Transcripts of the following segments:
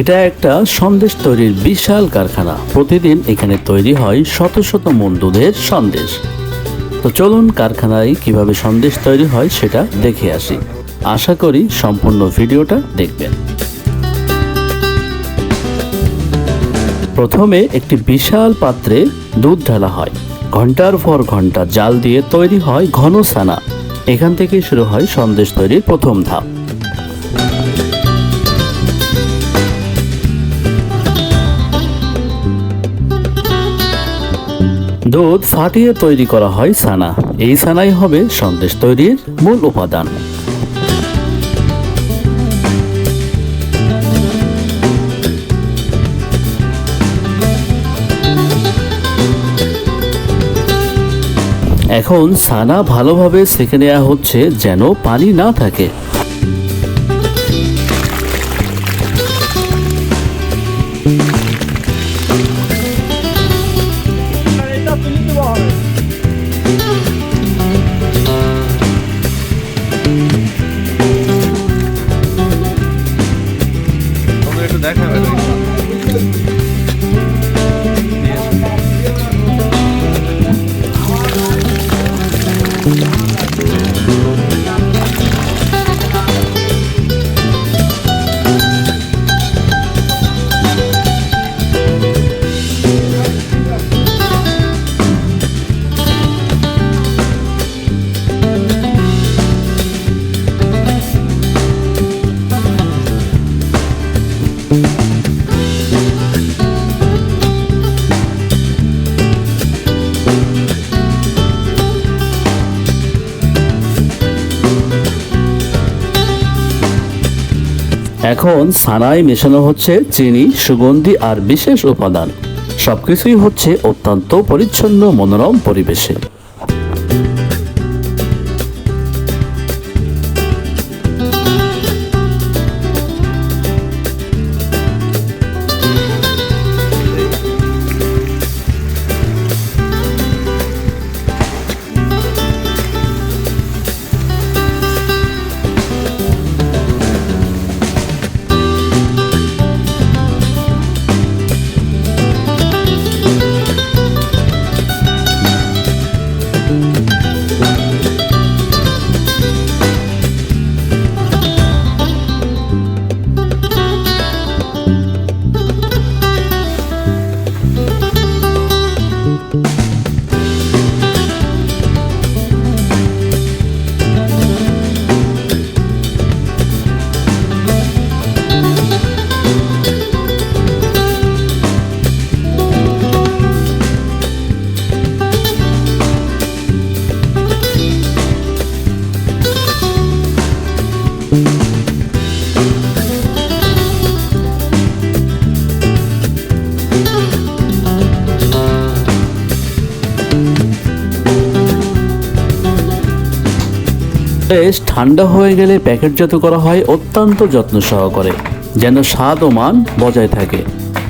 এটা একটা সন্দেশ তৈরির বিশাল কারখানা। প্রতিদিন এখানে তৈরি হয় শত শত মন দুধের সন্দেশ। তো চলুন কারখানায় কীভাবে সন্দেশ তৈরি হয় সেটা দেখে আসি। আশা করি সম্পূর্ণ ভিডিওটা দেখবেন। প্রথমে একটি বিশাল পাত্রে দুধ ঢালা হয়। ঘণ্টার পর ঘণ্টা জাল দিয়ে তৈরি হয় ঘন ছানা। এখান থেকে শুরু হয় সন্দেশ তৈরির প্রথম ধাপ। দুধ ফাটিয়ে তৈরি করা হয় ছানা। এই ছানাই হবে সন্দেশ তৈরির মূল উপাদান। এখন ছানা ভালোভাবে সেঁকে নেওয়া হচ্ছে যেন পানি না থাকে। এখন ছানায় মেশানো হচ্ছে চিনি, সুগন্ধি আর বিশেষ উপাদান। সবকিছুই হচ্ছে অত্যন্ত পরিচ্ছন্ন, মনোরম পরিবেশে। বেশ ঠান্ডা হয়ে গেলে প্যাকেটজাত করা হয় অত্যন্ত যত্ন সহকারে, যেন স্বাদ ও মান বজায় থাকে।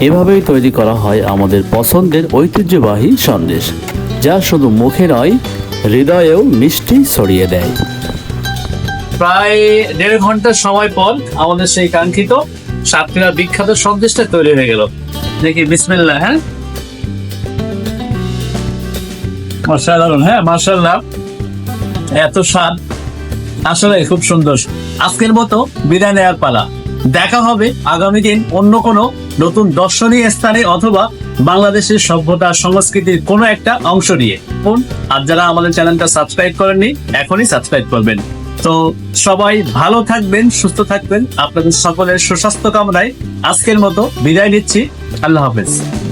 এভাবেই তৈরি করা হয় আমাদের পছন্দের ঐতিহ্যবাহী সন্দেশ, যা শুধু মুখে নয়, হৃদয়েও মিষ্টি ছড়িয়ে দেয়। প্রায় দেড় ঘণ্টা সময় পর আমাদের সেই কাঙ্ক্ষিত সাতক্ষীরা বিখ্যাত সন্দেশটা তৈরি হয়ে গেল। দেখি, বিসমিল্লাহ হ্যাঁ? মার্শাল হ্যাঁ মার্শাল্লাহ এত স্বাদ। আসলে খুব সুন্দর। আজকের মতো বিদায় নেওয়ার পালা। দেখা হবে আগামী দিন অন্য কোনো নতুন দর্শনীয় স্থানে অথবা বাংলাদেশের সভ্যতা সংস্কৃতির কোনো একটা অংশ নিয়ে। কোন আর যারা আমাদের চ্যানেলটা সাবস্ক্রাইব করেননি, এখনই সাবস্ক্রাইব করবেন। তো সবাই ভালো থাকবেন, সুস্থ থাকবেন। আপনাদের সকলের সুস্বাস্থ্য কামনায় আজকের মতো বিদায় নিচ্ছি। আল্লাহ হাফেজ।